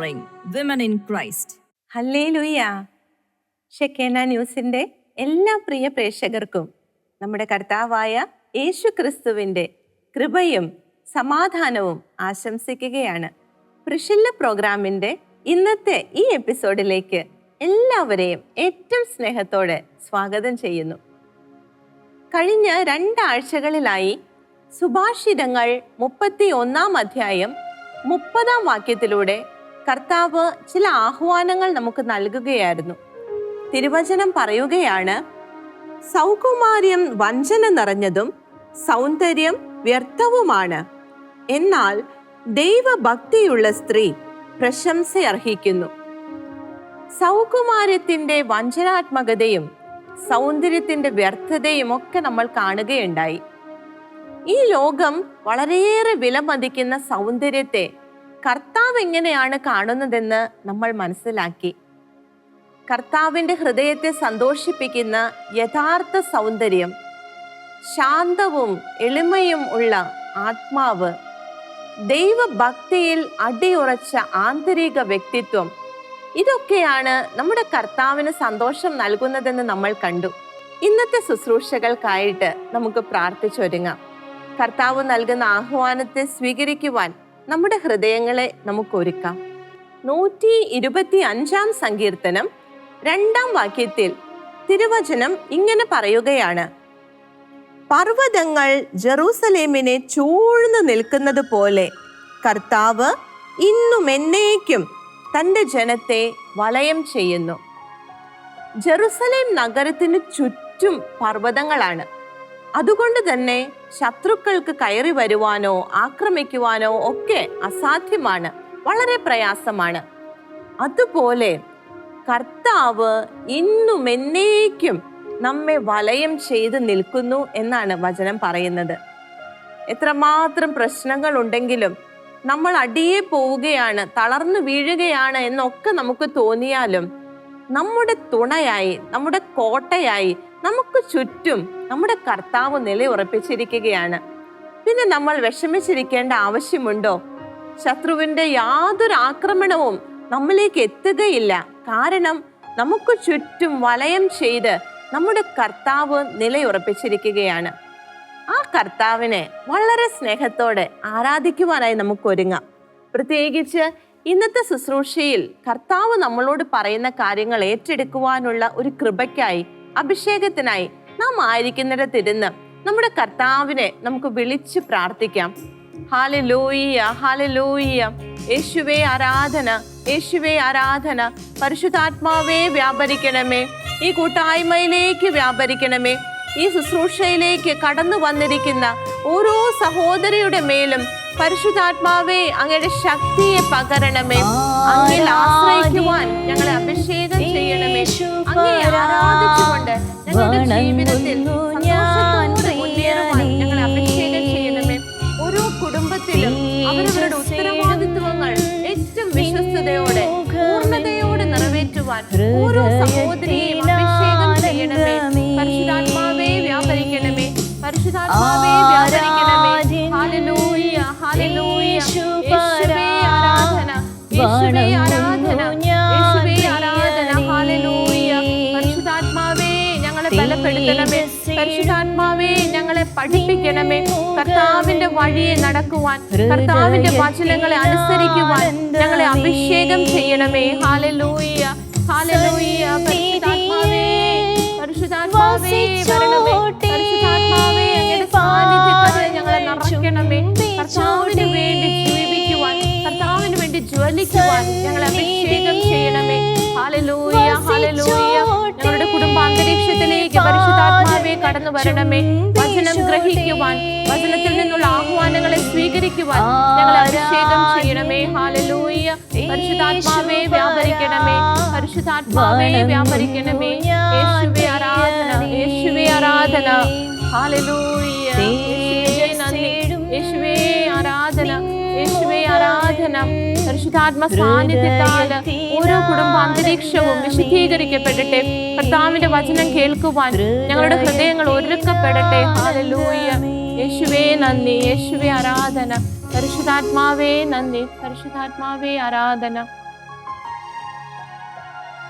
empowering women. ഹല്ലേ ലുയ്യ ഷെക്കേന എല്ലാ പ്രിയ പ്രേക്ഷകർക്കും നമ്മുടെ കർത്താവായ യേശു ക്രിസ്തുവിന്റെ കൃപയും സമാധാനവും ആശംസിക്കുകയാണ്. പ്രിഷില്ല പ്രോഗ്രാമിന്റെ ഇന്നത്തെ ഈ എപ്പിസോഡിലേക്ക് എല്ലാവരെയും ഏറ്റവും സ്നേഹത്തോടെ സ്വാഗതം ചെയ്യുന്നു. കഴിഞ്ഞ രണ്ടാഴ്ചകളിലായി സുഭാഷിതങ്ങൾ മുപ്പത്തി ഒന്നാം അധ്യായം മുപ്പതാം വാക്യത്തിലൂടെ കർത്താവ് ചില ആഹ്വാനങ്ങൾ നമുക്ക് നൽകുകയായിരുന്നു. തിരുവചനം പറയുകയാണ് സൗകുമാര്യം വഞ്ചന നിറഞ്ഞതും സൗന്ദര്യം വ്യർത്ഥവുമാണ്. എന്നാൽ ദൈവഭക്തിയുള്ള സ്ത്രീ പ്രശംസ അർഹിക്കുന്നു സൗകുമാര്യത്തിന്റെ വഞ്ചനാത്മകതയും സൗന്ദര്യത്തിന്റെ വ്യർത്ഥതയും ഒക്കെ നമ്മൾ കാണുകയുണ്ടായി. ഈ ലോകം വളരെയേറെ വിലമതിക്കുന്ന സൗന്ദര്യത്തെ കർത്താവ് എങ്ങനെയാണ് കാണുന്നതെന്ന് നമ്മൾ മനസ്സിലാക്കി. കർത്താവിന്റെ ഹൃദയത്തെ സന്തോഷിപ്പിക്കുന്ന യഥാർത്ഥ സൗന്ദര്യം ശാന്തവും എളിമയും ഉള്ള ആത്മാവ് ദൈവഭക്തിയിൽ അടിയുറച്ച ആന്തരിക വ്യക്തിത്വം ഇതൊക്കെയാണ് നമ്മുടെ കർത്താവിന് സന്തോഷം നൽകുന്നതെന്ന് നമ്മൾ കണ്ടു. ഇന്നത്തെ ശുശ്രൂഷകൾക്കായിട്ട് നമുക്ക് പ്രാർത്ഥിച്ചൊരുങ്ങാം. കർത്താവ് നൽകുന്ന ആഹ്വാനത്തെ സ്വീകരിക്കുവാൻ നമ്മുടെ ഹൃദയങ്ങളെ നമുക്കൊരുക്കാം. നൂറ്റി ഇരുപത്തി അഞ്ചാം സങ്കീർത്തനം രണ്ടാം വാക്യത്തിൽ തിരുവചനം ഇങ്ങനെ പറയുകയാണ്. പർവതങ്ങൾ ജെറൂസലേമിനെ ചൂഴ്ന്നു നിൽക്കുന്നത് പോലെ കർത്താവ് ഇന്നും എന്നേക്കും തന്റെ ജനത്തെ വലയം ചെയ്യുന്നു. ജെറുസലേം നഗരത്തിന് ചുറ്റും പർവതങ്ങളാണ്. അതുകൊണ്ട് തന്നെ ശത്രുക്കൾക്ക് കയറി വരുവാനോ ആക്രമിക്കുവാനോ ഒക്കെ അസാധ്യമാണ്. വളരെ പ്രയാസമാണ്. അതുപോലെ കർത്താവ് ഇന്നും എന്നേക്കും നമ്മെ വലയം ചെയ്ത് നിൽക്കുന്നു എന്നാണ് വചനം പറയുന്നത്. എത്രമാത്രം പ്രശ്നങ്ങൾ ഉണ്ടെങ്കിലും നമ്മൾ അടിയെ പോവുകയാണ് തളർന്നു വീഴുകയാണ് എന്നൊക്കെ നമുക്ക് തോന്നിയാലും നമ്മുടെ തുണയായി നമ്മുടെ കോട്ടയായി നമുക്ക് ചുറ്റും നമ്മുടെ കർത്താവ് നിലയുറപ്പിച്ചിരിക്കുകയാണ്. പിന്നെ നമ്മൾ വിഷമിച്ചിരിക്കേണ്ട ആവശ്യമുണ്ടോ? ശത്രുവിന്റെ യാതൊരു ആക്രമണവും നമ്മിലേക്ക് എത്തുകയില്ല. കാരണം നമുക്ക് ചുറ്റും വലയം ചെയ്ത് നമ്മുടെ കർത്താവ് നിലയുറപ്പിച്ചിരിക്കുകയാണ്. ആ കർത്താവിനെ വളരെ സ്നേഹത്തോടെ ആരാധിക്കുവാനായി നമുക്ക് ഒരുങ്ങാം. പ്രത്യേകിച്ച് ഇന്നത്തെ ശുശ്രൂഷയിൽ കർത്താവ് നമ്മളോട് പറയുന്ന കാര്യങ്ങൾ ഏറ്റെടുക്കുവാനുള്ള ഒരു കൃപയ്ക്കായി അഭിഷേകത്തിനായി നാം ആയിരിക്കുന്നിടത്തിരുന്ന് നമ്മുടെ കർത്താവിനെ നമുക്ക് വിളിച്ച് പ്രാർത്ഥിക്കാം. ഹാലലൂയ്യ ലോയിയ യേശുവേ ആരാധന യേശുവേ ആരാധന. പരിശുദ്ധാത്മാവേ വ്യാപരിക്കണമേ. ഈ കൂട്ടായ്മയിലേക്ക് വ്യാപരിക്കണമേ. ഈ ശുശ്രൂഷയിലേക്ക് കടന്നു വന്നിരിക്കുന്ന ഓരോ സഹോദരിയുടെ മേലും പരിശുദ്ധാത്മാവേ അങ്ങയുടെ ശക്തിയെ പകരണമേ. അങ്ങിൽ ആശ്രയിക്കുവാൻ ഞങ്ങളെ അഭിഷേകം ചെയ്യണമേ. അങ്ങേ ആരാധിച്ചുകൊണ്ട് ഞങ്ങളുടെ ജീവിതത്തിൽ സന്തോഷത്തോടെ മുന്നേറുവാൻ ഞങ്ങളെ അഭിഷേകം ചെയ്യണമേ. ഓരോ കുടുംബത്തിലും അവരവരുടെ ഉത്തരവാദിത്വങ്ങൾ ഏറ്റവും വിശ്വസ്തയോടെ പൂർണതയോടെ നിറവേറ്റുവാൻ ഓരോ സഹോദരിയെയും അഭിഷേകം ചെയ്യണമേ. പരിശുദ്ധാത്മാവേ വ്യാപരിക്കണമേ. പരിശുദ്ധാത്മാവേ വ്യാപരിക്കണമേ. പഠിപ്പിക്കണമേ. കർത്താവിന്റെ വഴിയെ നടക്കുവാൻ കർത്താവിന്റെ വചനങ്ങളെ അനുസരിക്കുവാൻ ഞങ്ങളെ അഭിഷേകം ചെയ്യണമേ. ഹാലലൂയ ഹാലലൂയ പരിശുദ്ധാത്മാവേ പരിശുദ്ധാത്മാവേ വരണമേ. പരിശുദ്ധാത്മാവേ അങ്ങയുടെ സാന്നിധ്യത്താൽ ഞങ്ങളെ നിറയ്ക്കണമേ. കർത്താവിന് വേണ്ടി ജീവിക്കുവാൻ കർത്താവിന് വേണ്ടി ജ്വലിക്കുവാൻ ഞങ്ങളെ അഭിഷേകം ചെയ്യണമേ. ഹാലലൂയ ഹാലലൂയ ഞങ്ങളുടെ കുടുംബാന്തരീക്ഷത്തിലേക്ക് പരിശുദ്ധാത്മാവേ കടന്നു വരണമേ. വചനം ഗ്രഹിക്കുവാൻ വചനത്തിൽ നിന്നുള്ള ആഹ്വാനങ്ങളെ സ്വീകരിക്കുവാൻ ഞങ്ങൾ അഭിഷേകം ചെയ്യണമേ. ഹാലലൂയ പരിശുദ്ധാത്മാവേ വ്യാപരിക്കണമേ. പരിശുദ്ധാത്മാവേ വ്യാപരിക്കണമേ. യേശുവേ ആരാധന യേശുവേ ആരാധന. ഹാലലൂയ യേശുവേ നന്ദി. യേശുവേ ആരാധന. യേശുവേ ആരാധന. പരിശുദ്ധാത്മ സാന്നിധ്യത്താൽ ഓരോ കുടുംബ അന്തരീക്ഷവും വിശുദ്ധീകരിക്കപ്പെടട്ടെ. കർത്താവിന്റെ വചനം കേൾക്കുവാൻ ഞങ്ങളുടെ ഹൃദയങ്ങൾ ഒരുക്കപ്പെടട്ടെ. യേശുവേ നന്ദി. യേശുവേ ആരാധന. പരിശുദ്ധാത്മാവേ നന്ദി. പരിശുദ്ധാത്മാവേ ആരാധന.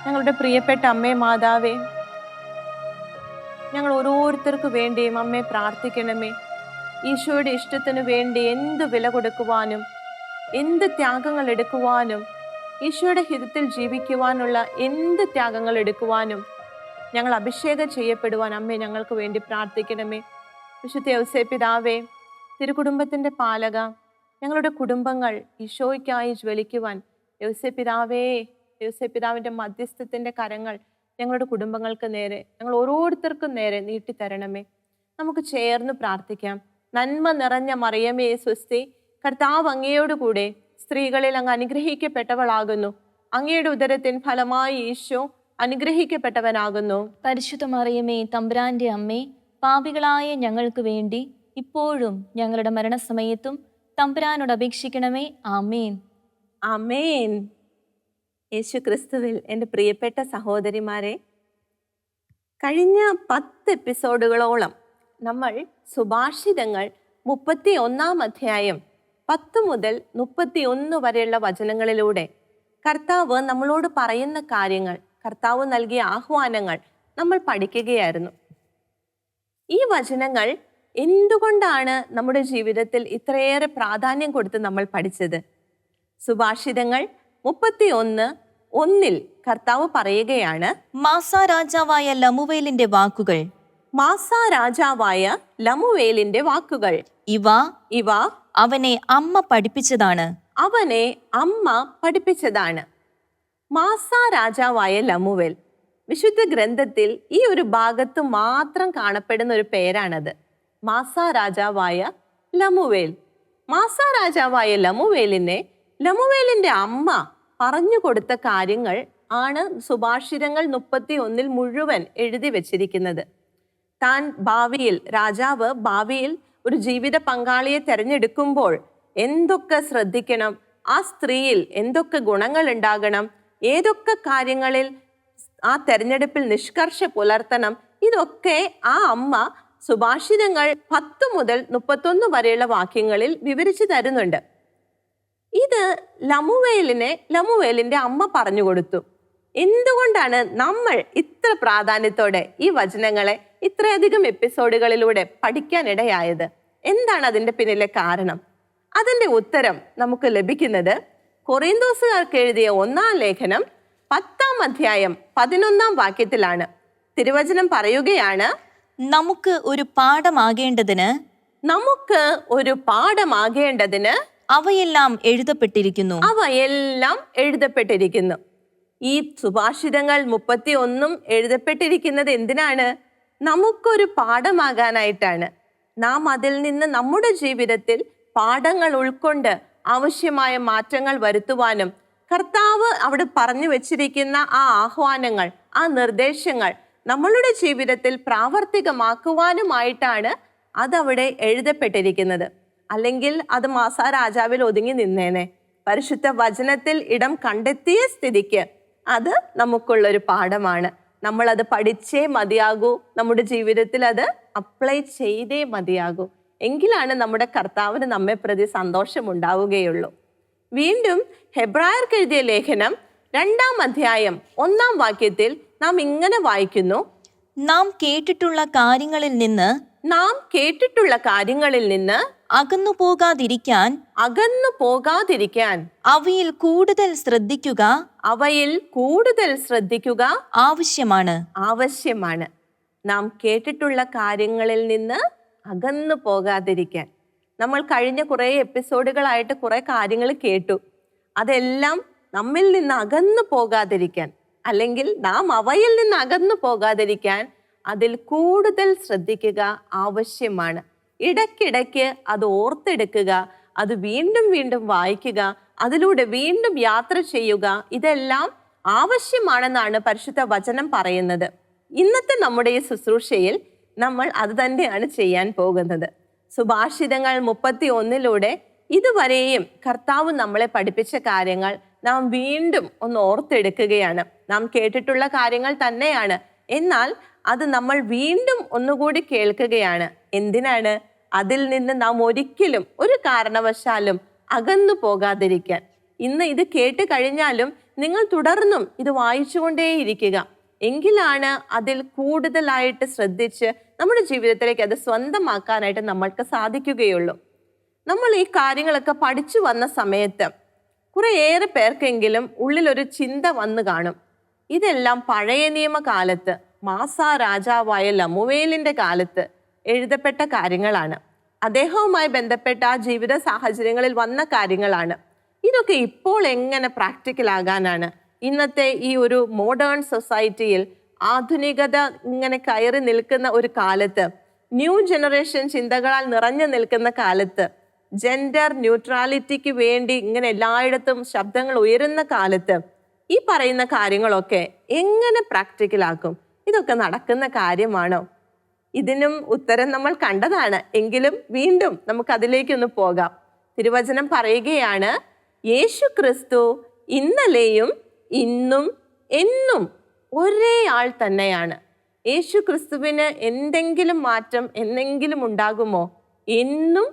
ഞങ്ങളുടെ പ്രിയപ്പെട്ട അമ്മേ മാതാവേ ഞങ്ങൾ ഓരോരുത്തർക്ക് വേണ്ടിയും അമ്മേ പ്രാർത്ഥിക്കണമേ. ഈശോയുടെ ഇഷ്ടത്തിന് വേണ്ടി എന്ത് വില കൊടുക്കുവാനും എന്ത് ത്യാഗങ്ങൾ എടുക്കുവാനും ഈശോയുടെ ഹിതത്തിൽ ജീവിക്കുവാനുള്ള എന്ത് ത്യാഗങ്ങൾ എടുക്കുവാനും ഞങ്ങൾ അഭിഷേകം ചെയ്യപ്പെടുവാൻ അമ്മേ ഞങ്ങൾക്ക് വേണ്ടി പ്രാർത്ഥിക്കണമേ. വിശുദ്ധ യൗസേ പിതാവേ തിരുകുടുംബത്തിന്റെ പാലക ഞങ്ങളുടെ കുടുംബങ്ങൾ ഈശോയ്ക്കായി ജ്വലിക്കുവാൻ യൗസേ പിതാവേ യൗസേ പിതാവിന്റെ മധ്യസ്ഥത്തിന്റെ കരങ്ങൾ ഞങ്ങളുടെ കുടുംബങ്ങൾക്ക് നേരെ ഞങ്ങൾ ഓരോരുത്തർക്കും നേരെ നീട്ടിത്തരണമേ. നമുക്ക് ചേർന്ന് പ്രാർത്ഥിക്കാം. നന്മ നിറഞ്ഞ മറിയമേ സ്വസ്തി കർത്താവ് അങ്ങയോട് കൂടെ സ്ത്രീകളിൽ അങ്ങ് അനുഗ്രഹിക്കപ്പെട്ടവളാകുന്നു. അങ്ങയുടെ ഉദരത്തിൻ ഫലമായി ഈശോ അനുഗ്രഹിക്കപ്പെട്ടവനാകുന്നു. പരിശുദ്ധ മറിയമേ തമ്പുരാന്റെ അമ്മേ പാപികളായ ഞങ്ങൾക്ക് വേണ്ടി ഇപ്പോഴും ഞങ്ങളുടെ മരണസമയത്തും തമ്പുരാനോട് അപേക്ഷിക്കണമേ. ആമേൻ. അമേൻ യേശു ക്രിസ്തുവിൽ എന്റെ പ്രിയപ്പെട്ട സഹോദരിമാരെ കഴിഞ്ഞ പത്ത് എപ്പിസോഡുകളോളം നമ്മൾ സുഭാഷിതങ്ങൾ മുപ്പത്തി ഒന്നാം അധ്യായം പത്ത് മുതൽ മുപ്പത്തി ഒന്ന് വരെയുള്ള വചനങ്ങളിലൂടെ കർത്താവ് നമ്മളോട് പറയുന്ന കാര്യങ്ങൾ കർത്താവ് നൽകിയ ആഹ്വാനങ്ങൾ നമ്മൾ പഠിക്കുകയായിരുന്നു. ഈ വചനങ്ങൾ എന്തുകൊണ്ടാണ് നമ്മുടെ ജീവിതത്തിൽ ഇത്രയേറെ പ്രാധാന്യം കൊടുത്ത് നമ്മൾ പഠിച്ചത്? സുഭാഷിതങ്ങൾ മുപ്പത്തി ഒന്ന് ഒന്നിൽ കർത്താവ് പറയുകയാണ് മാസ രാജാവായ ലമുവേലിന്റെ വാക്കുകൾ. മാസ രാജാവായ ലമുവേലിന്റെ വാക്കുകൾ. ഇവ ഇവ അവനെ അമ്മ പഠിപ്പിച്ചതാണ്. അവനെ അമ്മ പഠിപ്പിച്ചതാണ്. മാസ രാജാവായ ലമുവേൽ. വിശുദ്ധ ഗ്രന്ഥത്തിൽ ഈ ഒരു ഭാഗത്ത് മാത്രം കാണപ്പെടുന്ന ഒരു പേരാണത്. മാസ രാജാവായ ലമുവേൽ. മാസ രാജാവായ ലമുവേലിനെ ലമുവേലിന്റെ അമ്മ പറഞ്ഞു കൊടുത്ത കാര്യങ്ങൾ ആണ് സുഭാഷിതങ്ങൾ മുപ്പത്തി ഒന്നിൽ മുഴുവൻ എഴുതി വച്ചിരിക്കുന്നത്. താൻ ഭാവിയിൽ രാജാവ് ഭാവിയിൽ ഒരു ജീവിത പങ്കാളിയെ തിരഞ്ഞെടുക്കുമ്പോൾ എന്തൊക്കെ ശ്രദ്ധിക്കണം? ആ സ്ത്രീയിൽ എന്തൊക്കെ ഗുണങ്ങൾ ഉണ്ടാകണം? ഏതൊക്കെ കാര്യങ്ങളിൽ ആ തെരഞ്ഞെടുപ്പിൽ നിഷ്കർഷ പുലർത്തണം? ഇതൊക്കെ ആ അമ്മ സുഭാഷിതങ്ങൾ പത്ത് മുതൽ മുപ്പത്തൊന്ന് വരെയുള്ള വാക്യങ്ങളിൽ വിവരിച്ചു തരുന്നുണ്ട്. ഇത് ലമുവേലിനെ ലമുവേലിന്റെ അമ്മ പറഞ്ഞു കൊടുത്തു. എന്തുകൊണ്ടാണ് നമ്മൾ ഇത്ര പ്രാധാന്യത്തോടെ ഈ വചനങ്ങളെ ഇത്രയധികം എപ്പിസോഡുകളിലൂടെ പഠിക്കാനിടയായത്. എന്താണ് അതിന്റെ പിന്നിലെ കാരണം? അതിന്റെ ഉത്തരം നമുക്ക് ലഭിക്കുന്നത് കൊറിന്തോസുകാർക്ക് എഴുതിയ ഒന്നാം ലേഖനം പത്താം അധ്യായം പതിനൊന്നാം വാക്യത്തിലാണ്. തിരുവചനം പറയുകയാണ് നമുക്ക് ഒരു പാഠമാകേണ്ടതിന് നമുക്ക് ഒരു പാഠമാകേണ്ടതിന് അവയെല്ലാം എഴുതപ്പെട്ടിരിക്കുന്നു. അവയെല്ലാം എഴുതപ്പെട്ടിരിക്കുന്നു. ഈ സുഭാഷിതങ്ങൾ മുപ്പത്തി ഒന്നും എഴുതപ്പെട്ടിരിക്കുന്നത് എന്തിനാണ്? നമുക്കൊരു പാഠമാകാനായിട്ടാണ്. നാം അതിൽ നിന്ന് നമ്മുടെ ജീവിതത്തിൽ പാഠങ്ങൾ ഉൾക്കൊണ്ട് ആവശ്യമായ മാറ്റങ്ങൾ വരുത്തുവാനും കർത്താവ് അവിടെ പറഞ്ഞു വെച്ചിരിക്കുന്ന ആ ആഹ്വാനങ്ങൾ ആ നിർദ്ദേശങ്ങൾ നമ്മളുടെ ജീവിതത്തിൽ പ്രാവർത്തികമാക്കുവാനുമായിട്ടാണ് അതവിടെ എഴുതപ്പെട്ടിരിക്കുന്നത്. അല്ലെങ്കിൽ അത് മാസാ രാജാവിൽ ഒതുങ്ങി നിന്നേനെ. പരിശുദ്ധ വചനത്തിൽ ഇടം കണ്ടെത്തിയ സ്ഥിതിക്ക് അത് നമുക്കുള്ളൊരു പാഠമാണ്. നമ്മൾ അത് പഠിച്ചേ മതിയാകൂ. നമ്മുടെ ജീവിതത്തിൽ അത് അപ്ലൈ ചെയ്തേ മതിയാകൂ. എങ്കിലാണ് നമ്മുടെ കർത്താവിന് നമ്മെ പ്രതി സന്തോഷം ഉണ്ടാവുകയുള്ളൂ. വീണ്ടും ഹെബ്രായർക്ക് എഴുതിയ ലേഖനം രണ്ടാം അധ്യായം ഒന്നാം വാക്യത്തിൽ നാം ഇങ്ങനെ വായിക്കുന്നു. നാം കേട്ടിട്ടുള്ള കാര്യങ്ങളിൽ നിന്ന് നാം കേട്ടിട്ടുള്ള കാര്യങ്ങളിൽ നിന്ന് അകന്നു പോകാതിരിക്കാൻ അകന്നു പോകാതിരിക്കാൻ അവയിൽ കൂടുതൽ ശ്രദ്ധിക്കുക അവയിൽ കൂടുതൽ ശ്രദ്ധിക്കുക ആവശ്യമാണ്. ആവശ്യമാണ്. നാം കേട്ടിട്ടുള്ള കാര്യങ്ങളിൽ നിന്ന് അകന്നു പോകാതിരിക്കാൻ. നമ്മൾ കഴിഞ്ഞ കുറേ എപ്പിസോഡുകളായിട്ട് കുറേ കാര്യങ്ങൾ കേട്ടു. അതെല്ലാം നമ്മിൽ നിന്ന് അകന്നു പോകാതിരിക്കാൻ അല്ലെങ്കിൽ നാം അവയിൽ നിന്ന് അകന്നു പോകാതിരിക്കാൻ അതിൽ കൂടുതൽ ശ്രദ്ധിക്കുക ആവശ്യമാണ്. ഇടയ്ക്കിടയ്ക്ക് അത് ഓർത്തെടുക്കുക അത് വീണ്ടും വീണ്ടും വായിക്കുക അതിലൂടെ വീണ്ടും യാത്ര ചെയ്യുക ഇതെല്ലാം ആവശ്യമാണെന്നാണ് പരിശുദ്ധ വചനം പറയുന്നത്. ഇന്നത്തെ നമ്മുടെ ഈ ശുശ്രൂഷയിൽ നമ്മൾ അത് തന്നെയാണ് ചെയ്യാൻ പോകുന്നത്. സുഭാഷിതങ്ങൾ മുപ്പത്തി ഒന്നിലൂടെ ഇതുവരെയും കർത്താവ് നമ്മളെ പഠിപ്പിച്ച കാര്യങ്ങൾ നാം വീണ്ടും ഒന്ന് ഓർത്തെടുക്കുകയാണ്. നാം കേട്ടിട്ടുള്ള കാര്യങ്ങൾ തന്നെയാണ്. എന്നാൽ അത് നമ്മൾ വീണ്ടും ഒന്നുകൂടി കേൾക്കുകയാണ്. എന്തിനാണ്? അതിൽ നിന്ന് നാം ഒരിക്കലും ഒരു കാരണവശാലും അകന്നു പോകാതിരിക്കാൻ. ഇന്ന് ഇത് കേട്ട് കഴിഞ്ഞാലും നിങ്ങൾ തുടർന്നും ഇത് വായിച്ചുകൊണ്ടേയിരിക്കുക. എങ്കിലാണ് അതിൽ കൂടുതലായിട്ട് ശ്രദ്ധിച്ച് നമ്മുടെ ജീവിതത്തിലേക്ക് അത് സ്വന്തമാക്കാനായിട്ട് നമ്മൾക്ക് സാധിക്കുകയുള്ളൂ. നമ്മൾ ഈ കാര്യങ്ങളൊക്കെ പഠിച്ചു വന്ന സമയത്ത് കുറേയേറെ പേർക്കെങ്കിലും ഉള്ളിലൊരു ചിന്ത വന്നു കാണും. ഇതെല്ലാം പഴയ നിയമ കാലത്ത് മാസ രാജാവായ ലമുവേലിന്റെ കാലത്ത് എഴുതപ്പെട്ട കാര്യങ്ങളാണ്. അദ്ദേഹവുമായി ബന്ധപ്പെട്ട ആ ജീവിത സാഹചര്യങ്ങളിൽ വന്ന കാര്യങ്ങളാണ്. ഇതൊക്കെ ഇപ്പോൾ എങ്ങനെ പ്രാക്ടിക്കൽ ആകാനാണ്? ഇന്നത്തെ ഈ ഒരു മോഡേൺ സൊസൈറ്റിയിൽ ആധുനികത ഇങ്ങനെ കയറി നിൽക്കുന്ന ഒരു കാലത്ത് ന്യൂ ജനറേഷൻ ചിന്തകളാൽ നിറഞ്ഞു നിൽക്കുന്ന കാലത്ത് ജെൻഡർ ന്യൂട്രാലിറ്റിക്ക് വേണ്ടി ഇങ്ങനെ എല്ലായിടത്തും ശബ്ദങ്ങൾ ഉയരുന്ന കാലത്ത് ഈ പറയുന്ന കാര്യങ്ങളൊക്കെ എങ്ങനെ പ്രാക്ടിക്കലാക്കും ഇതൊക്കെ നടക്കുന്ന കാര്യമാണോ? ഇതിനും ഉത്തരം നമ്മൾ കണ്ടതാണ്. എങ്കിലും വീണ്ടും നമുക്ക് അതിലേക്കൊന്ന് പോകാം. തിരുവചനം പറയുകയാണ് യേശു ക്രിസ്തു ഇന്നലെയും ഇന്നും എന്നും ഒരേ ആൾ തന്നെയാണ്. യേശു ക്രിസ്തുവിന് എന്തെങ്കിലും മാറ്റം എന്തെങ്കിലും ഉണ്ടാകുമോ? എന്നും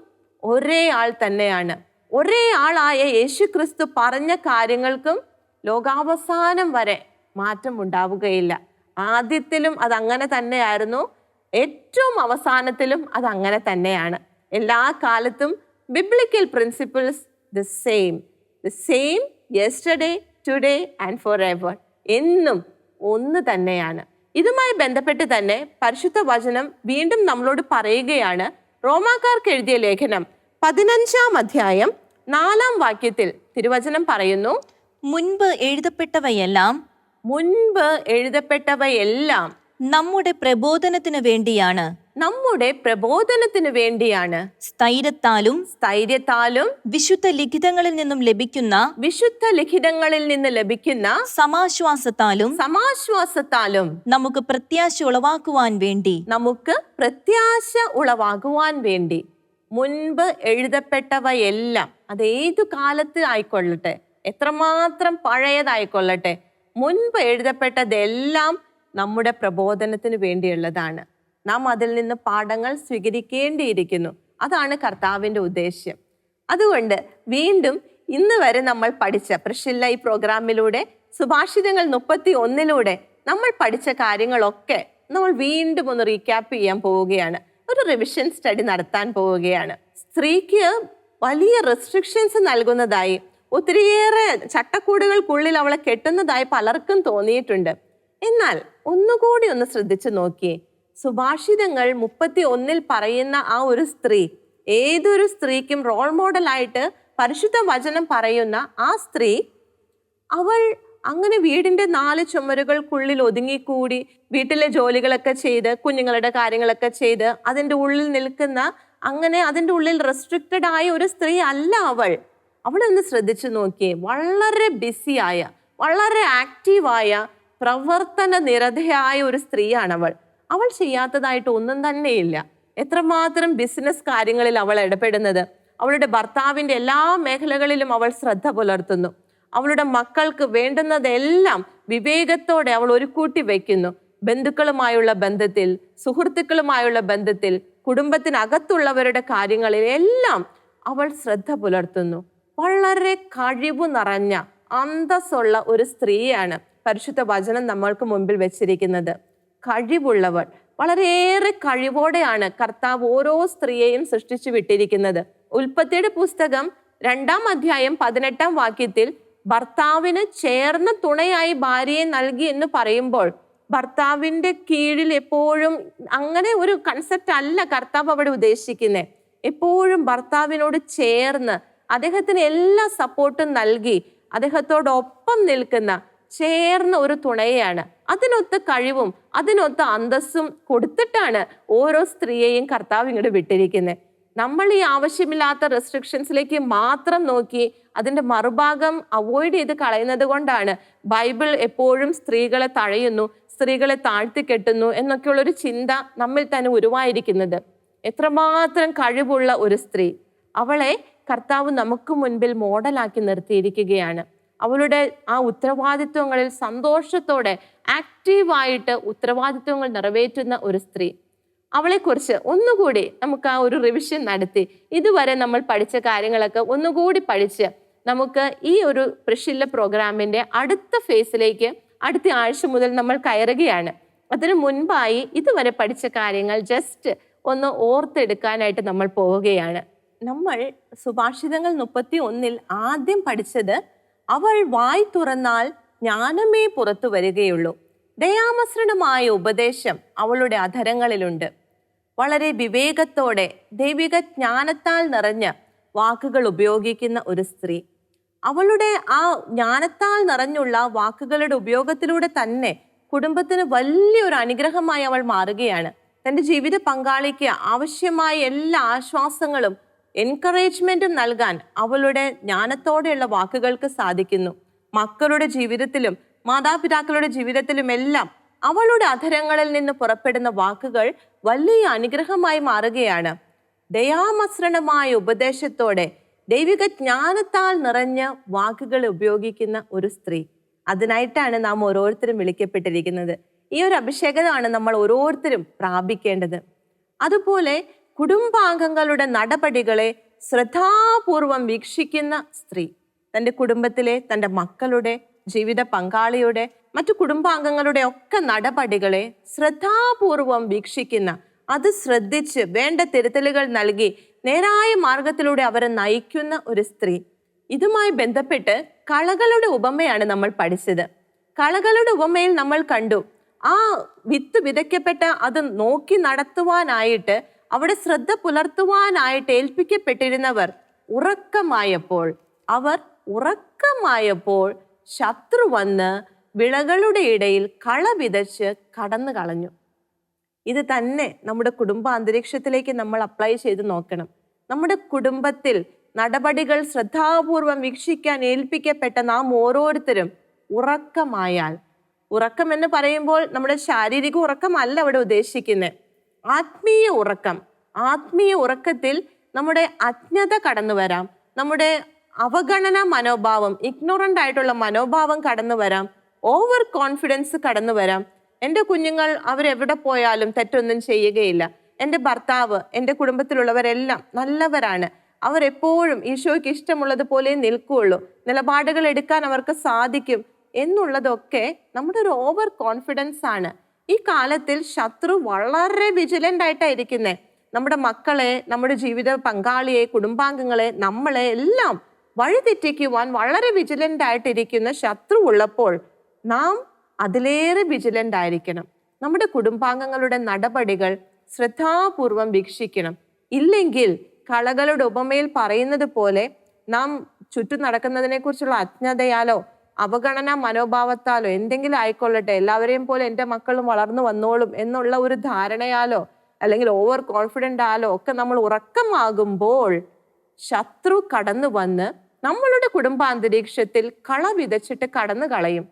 ഒരേ ആൾ തന്നെയാണ്. ഒരേ ആളായ യേശു ക്രിസ്തു പറഞ്ഞ കാര്യങ്ങൾക്കും ലോകാവസാനം വരെ മാറ്റം ഉണ്ടാവുകയില്ല. ആദ്യത്തിലും അതങ്ങനെ തന്നെയായിരുന്നു. ഏറ്റവും അവസാനത്തിലും അത് അങ്ങനെ തന്നെയാണ്. എല്ലാ കാലത്തും biblical principles the same the same yesterday today and forever എന്നും ഒന്ന് തന്നെയാണ്. ഇതുമായി ബന്ധപ്പെട്ട് തന്നെ പരിശുദ്ധ വചനം വീണ്ടും നമ്മളോട് പറയുകയാണ്. റോമാക്കാർക്ക് എഴുതിയ ലേഖനം പതിനഞ്ചാം അധ്യായം നാലാം വാക്യത്തിൽ തിരുവചനം പറയുന്നു. മുൻപ് എഴുതപ്പെട്ടവയെല്ലാം മുൻപ് എഴുതപ്പെട്ടവയെല്ലാം നമ്മുടെ പ്രബോധനത്തിന് വേണ്ടിയാണ്. നമ്മുടെ പ്രബോധനത്തിന് വേണ്ടിയാണ്. സ്ഥൈര്യത്താലും സ്ഥൈര്യത്താലും വിശുദ്ധ ലിഖിതങ്ങളിൽ നിന്നും ലഭിക്കുന്ന വിശുദ്ധ ലിഖിതങ്ങളിൽ നിന്ന് ലഭിക്കുന്ന സമാശ്വാസത്താലും സമാശ്വാസത്താലും നമുക്ക് പ്രത്യാശ ഉളവാക്കുവാൻ വേണ്ടി. നമുക്ക് പ്രത്യാശ ഉളവാകുവാൻ വേണ്ടി. മുൻപ് എഴുതപ്പെട്ടവയെല്ലാം അത് ഏതു കാലത്ത് ആയിക്കൊള്ളട്ടെ? എത്രമാത്രം പഴയതായിക്കൊള്ളട്ടെ? മുൻപ് എഴുതപ്പെട്ടതെല്ലാം നമ്മുടെ പ്രബോധനത്തിന് വേണ്ടിയുള്ളതാണ്. നാം അതിൽ നിന്ന് പാഠങ്ങൾ സ്വീകരിക്കേണ്ടിയിരിക്കുന്നു. അതാണ് കർത്താവിന്റെ ഉദ്ദേശ്യം. അതുകൊണ്ട് വീണ്ടും ഇന്ന് വരെ നമ്മൾ പഠിച്ച പ്രഷില്ല ഈ പ്രോഗ്രാമിലൂടെ സുഭാഷിതങ്ങൾ മുപ്പത്തി ഒന്നിലൂടെ നമ്മൾ പഠിച്ച കാര്യങ്ങളൊക്കെ നമ്മൾ വീണ്ടും ഒന്ന് റീക്യാപ്പ് ചെയ്യാൻ പോവുകയാണ്. ഒരു റിവിഷൻ സ്റ്റഡി നടത്താൻ പോവുകയാണ്. സ്ത്രീക്ക് വലിയ റെസ്ട്രിക്ഷൻസ് നൽകുന്നതായി ഒത്തിരിയേറെ ചട്ടക്കൂടുകൾക്കുള്ളിൽ അവളെ കെട്ടുന്നതായി പലർക്കും തോന്നിയിട്ടുണ്ട്. എന്നാൽ ഒന്നുകൂടി ഒന്ന് ശ്രദ്ധിച്ചു നോക്കിയേ. സുഭാഷിതങ്ങൾ മുപ്പത്തി ഒന്നിൽ പറയുന്ന ആ ഒരു സ്ത്രീ ഏതൊരു സ്ത്രീക്കും റോൾ മോഡലായിട്ട് പരിശുദ്ധ വചനം പറയുന്ന ആ സ്ത്രീ അവൾ അങ്ങനെ വീടിന്റെ നാല് ചുമരുകൾക്കുള്ളിൽ ഒതുങ്ങിക്കൂടി വീട്ടിലെ ജോലികളൊക്കെ ചെയ്ത് കുഞ്ഞുങ്ങളുടെ കാര്യങ്ങളൊക്കെ ചെയ്ത് അതിന്റെ ഉള്ളിൽ നിൽക്കുന്ന അങ്ങനെ അതിന്റെ ഉള്ളിൽ റെസ്ട്രിക്റ്റഡ് ആയ ഒരു സ്ത്രീ അല്ല അവൾ. അവളൊന്ന് ശ്രദ്ധിച്ചു നോക്കിയേ. വളരെ ബിസിയായ വളരെ ആക്റ്റീവായ പ്രവർത്തന നിരതയായ ഒരു സ്ത്രീയാണ് അവൾ അവൾ ചെയ്യാത്തതായിട്ട് ഒന്നും തന്നെയില്ല. എത്രമാത്രം ബിസിനസ് കാര്യങ്ങളിൽ അവൾ ഇടപെടുന്നത്. അവളുടെ ഭർത്താവിന്റെ എല്ലാ മേഖലകളിലും അവൾ ശ്രദ്ധ പുലർത്തുന്നു. അവളുടെ മക്കൾക്ക് വേണ്ടുന്നതെല്ലാം വിവേകത്തോടെ അവൾ ഒരു കൂട്ടി വയ്ക്കുന്നു. ബന്ധുക്കളുമായുള്ള ബന്ധത്തിൽ സുഹൃത്തുക്കളുമായുള്ള ബന്ധത്തിൽ കുടുംബത്തിനകത്തുള്ളവരുടെ കാര്യങ്ങളിൽ എല്ലാം അവൾ ശ്രദ്ധ പുലർത്തുന്നു. വളരെ കഴിവ് നിറഞ്ഞ അന്തസ്സുള്ള ഒരു സ്ത്രീയാണ്. പരിശുദ്ധ വചനം നമ്മൾക്ക് മുമ്പിൽ വെച്ചിരിക്കുന്നത്. കഴിവുള്ളവൾ വളരെയേറെ കഴിവോടെയാണ് കർത്താവ് ഓരോ സ്ത്രീയെയും സൃഷ്ടിച്ചു വിട്ടിരിക്കുന്നത്. ഉൽപ്പത്തിയുടെ പുസ്തകം രണ്ടാം അധ്യായം പതിനെട്ടാം വാക്യത്തിൽ ഭർത്താവിന് ചേർന്ന തുണയായി ഭാര്യയെ നൽകി എന്ന് പറയുമ്പോൾ ഭർത്താവിന്റെ കീഴിൽ എപ്പോഴും അങ്ങനെ ഒരു കൺസെപ്റ്റ് അല്ല കർത്താവ് അവിടെ ഉദ്ദേശിക്കുന്നത് എപ്പോഴും ഭർത്താവിനോട് ചേർന്ന് അദ്ദേഹത്തിന് എല്ലാ സപ്പോർട്ടും നൽകി അദ്ദേഹത്തോടൊപ്പം നിൽക്കുന്ന ചേർന്ന ഒരു തുണയാണ്. അതിനൊത്ത കഴിവും അതിനൊത്ത അന്തസ്സും കൊടുത്തിട്ടാണ് ഓരോ സ്ത്രീയെയും കർത്താവ് ഇങ്ങോട്ട് വിട്ടിരിക്കുന്നത് നമ്മൾ ഈ ആവശ്യമില്ലാത്ത റെസ്ട്രിക്ഷൻസിലേക്ക് മാത്രം നോക്കി അതിന്റെ മറുഭാഗം അവോയ്ഡ് ചെയ്ത് കളയുന്നത് കൊണ്ടാണ് ബൈബിൾ എപ്പോഴും സ്ത്രീകളെ തഴയുന്നു സ്ത്രീകളെ താഴ്ത്തിക്കെട്ടുന്നു എന്നൊക്കെയുള്ളൊരു ചിന്ത നമ്മിൽ തന്നെ ഉരുവായിരിക്കുന്നത്. എത്രമാത്രം കഴിവുള്ള ഒരു സ്ത്രീ. അവളെ കർത്താവ് നമുക്ക് മുൻപിൽ മോഡലാക്കി നിർത്തിയിരിക്കുകയാണ്. അവളുടെ ആ ഉത്തരവാദിത്വങ്ങളിൽ സന്തോഷത്തോടെ ആക്റ്റീവായിട്ട് ഉത്തരവാദിത്വങ്ങൾ നിറവേറ്റുന്ന ഒരു സ്ത്രീ. അവളെക്കുറിച്ച് ഒന്നുകൂടി നമുക്ക് ആ ഒരു റിവിഷൻ നടത്തി. ഇതുവരെ നമ്മൾ പഠിച്ച കാര്യങ്ങളൊക്കെ ഒന്നുകൂടി പഠിച്ച് നമുക്ക് ഈ ഒരു പ്രഷില്ല പ്രോഗ്രാമിന്റെ അടുത്ത ഫേസിലേക്ക് അടുത്ത ആഴ്ച മുതൽ നമ്മൾ കയറുകയാണ്. അതിനു മുൻപായി ഇതുവരെ പഠിച്ച കാര്യങ്ങൾ ജസ്റ്റ് ഒന്ന് ഓർത്തെടുക്കാനായിട്ട് നമ്മൾ പോവുകയാണ്. നമ്മൾ സുഭാഷിതങ്ങൾ മുപ്പത്തി ഒന്നിൽ ആദ്യം പഠിച്ചത് അവൾ വായി തുറന്നാൽ ജ്ഞാനമേ പുറത്തു വരികയുള്ളൂ. ദയാമസൃണമായ ഉപദേശം അവളുടെ അധരങ്ങളിലുണ്ട്. വളരെ വിവേകത്തോടെ ദൈവിക ജ്ഞാനത്താൽ നിറഞ്ഞ വാക്കുകൾ ഉപയോഗിക്കുന്ന ഒരു സ്ത്രീ. അവളുടെ ആ ജ്ഞാനത്താൽ നിറഞ്ഞുള്ള വാക്കുകളുടെ ഉപയോഗത്തിലൂടെ തന്നെ കുടുംബത്തിന് വലിയൊരു അനുഗ്രഹമായി അവൾ മാറുകയാണ്. തന്റെ ജീവിത പങ്കാളിക്ക് ആവശ്യമായ എല്ലാ ആശ്വാസങ്ങളും എൻകറേജ്മെന്റും നൽകാൻ അവളുടെ ജ്ഞാനത്തോടെയുള്ള വാക്കുകൾക്ക് സാധിക്കുന്നു. മക്കളുടെ ജീവിതത്തിലും മാതാപിതാക്കളുടെ ജീവിതത്തിലും എല്ലാം അവളുടെ അധരങ്ങളിൽ നിന്ന് പുറപ്പെടുന്ന വാക്കുകൾ വലിയ അനുഗ്രഹമായി മാറുകയാണ്. ദയാമസൃണമായ ഉപദേശത്തോടെ ദൈവിക ജ്ഞാനത്താൽ നിറഞ്ഞ വാക്കുകൾ ഉപയോഗിക്കുന്ന ഒരു സ്ത്രീ. അതിനായിട്ടാണ് നാം ഓരോരുത്തരും വിളിക്കപ്പെട്ടിരിക്കുന്നത്. ഈ ഒരു അഭിഷേകമാണ് നമ്മൾ ഓരോരുത്തരും പ്രാപിക്കേണ്ടത്. അതുപോലെ കുടുംബാംഗങ്ങളുടെ നടപടികളെ ശ്രദ്ധാപൂർവം വീക്ഷിക്കുന്ന സ്ത്രീ തന്റെ കുടുംബത്തിലെ തന്റെ മക്കളുടെ ജീവിത പങ്കാളിയുടെ മറ്റു കുടുംബാംഗങ്ങളുടെ ഒക്കെ നടപടികളെ ശ്രദ്ധാപൂർവം വീക്ഷിക്കുന്ന അത് ശ്രദ്ധിച്ച് വേണ്ട തിരുത്തലുകൾ നൽകി നേരായ മാർഗത്തിലൂടെ അവരെ നയിക്കുന്ന ഒരു സ്ത്രീ. ഇതുമായി ബന്ധപ്പെട്ട് കളകളുടെ ഉപമയാണ് നമ്മൾ പഠിച്ചത്. കളകളുടെ ഉപമയിൽ നമ്മൾ കണ്ടു. ആ വിത്ത് വിതയ്ക്കപ്പെട്ട അത് നോക്കി നടത്തുവാനായിട്ട് അവിടെ ശ്രദ്ധ പുലർത്തുവാനായിട്ട് ഏൽപ്പിക്കപ്പെട്ടിരുന്നവർ ഉറക്കമായപ്പോൾ അവർ ഉറക്കമായപ്പോൾ ശത്രു വന്ന് വിളകളുടെ ഇടയിൽ കള വിതച്ച് കടന്നു കളഞ്ഞു. ഇത് തന്നെ നമ്മുടെ കുടുംബ അന്തരീക്ഷത്തിലേക്ക് നമ്മൾ അപ്ലൈ ചെയ്ത് നോക്കണം. നമ്മുടെ കുടുംബത്തിൽ നടപടികൾ ശ്രദ്ധാപൂർവം വീക്ഷിക്കാൻ ഏൽപ്പിക്കപ്പെട്ട നാം ഓരോരുത്തരും ഉറക്കമായാൽ ഉറക്കം എന്ന് പറയുമ്പോൾ നമ്മുടെ ശാരീരിക ഉറക്കമല്ല അവിടെ ഉദ്ദേശിക്കുന്നത്. ആത്മീയ ഉറക്കം. ആത്മീയ ഉറക്കത്തിൽ നമ്മുടെ അജ്ഞത കടന്നു വരാം. നമ്മുടെ അവഗണന മനോഭാവം ഇഗ്നോറന്റ് ആയിട്ടുള്ള മനോഭാവം കടന്നു വരാം. ഓവർ കോൺഫിഡൻസ് കടന്നു വരാം. എന്റെ കുഞ്ഞുങ്ങൾ അവരെവിടെ പോയാലും തെറ്റൊന്നും ചെയ്യുകയില്ല. എന്റെ ഭർത്താവ് എന്റെ കുടുംബത്തിലുള്ളവരെല്ലാം നല്ലവരാണ്. അവർ എപ്പോഴും ഈശോയ്ക്ക് ഇഷ്ടമുള്ളതുപോലെ നിൽക്കുകയുള്ളൂ. നിലപാടുകൾ എടുക്കാൻ അവർക്ക് സാധിക്കും എന്നുള്ളതൊക്കെ നമ്മുടെ ഒരു ഓവർ കോൺഫിഡൻസ് ആണ്. ഈ കാലത്തിൽ ശത്രു വളരെ വിജിലന്റ് ആയിട്ടായിരിക്കുന്നത് നമ്മുടെ മക്കളെ നമ്മുടെ ജീവിത പങ്കാളിയെ കുടുംബാംഗങ്ങളെ നമ്മളെ എല്ലാം വഴിതെറ്റിക്കുവാൻ വളരെ വിജിലന്റ് ആയിട്ടിരിക്കുന്ന ശത്രു ഉള്ളപ്പോൾ നാം അതിലേറെ വിജിലന്റ് ആയിരിക്കണം. നമ്മുടെ കുടുംബാംഗങ്ങളുടെ നടപടികൾ ശ്രദ്ധാപൂർവം വീക്ഷിക്കണം. ഇല്ലെങ്കിൽ കളകളുടെ ഉപമയിൽ പറയുന്നത് പോലെ നാം ചുറ്റും നടക്കുന്നതിനെക്കുറിച്ചുള്ള അജ്ഞതയാലോ അവഗണന മനോഭാവത്താലോ എന്തെങ്കിലും ആയിക്കൊള്ളട്ടെ എല്ലാവരെയും പോലെ എന്റെ മക്കളും വളർന്നു വന്നോളും എന്നുള്ള ഒരു ധാരണയാലോ അല്ലെങ്കിൽ ഓവർ കോൺഫിഡന്റ് ആലോ ഒക്കെ നമ്മൾ ഉറക്കമാകുമ്പോൾ ശത്രു കടന്നു വന്ന് നമ്മളുടെ കുടുംബാന്തരീക്ഷത്തിൽ കള വിതച്ചിട്ട് കടന്നു കളയും.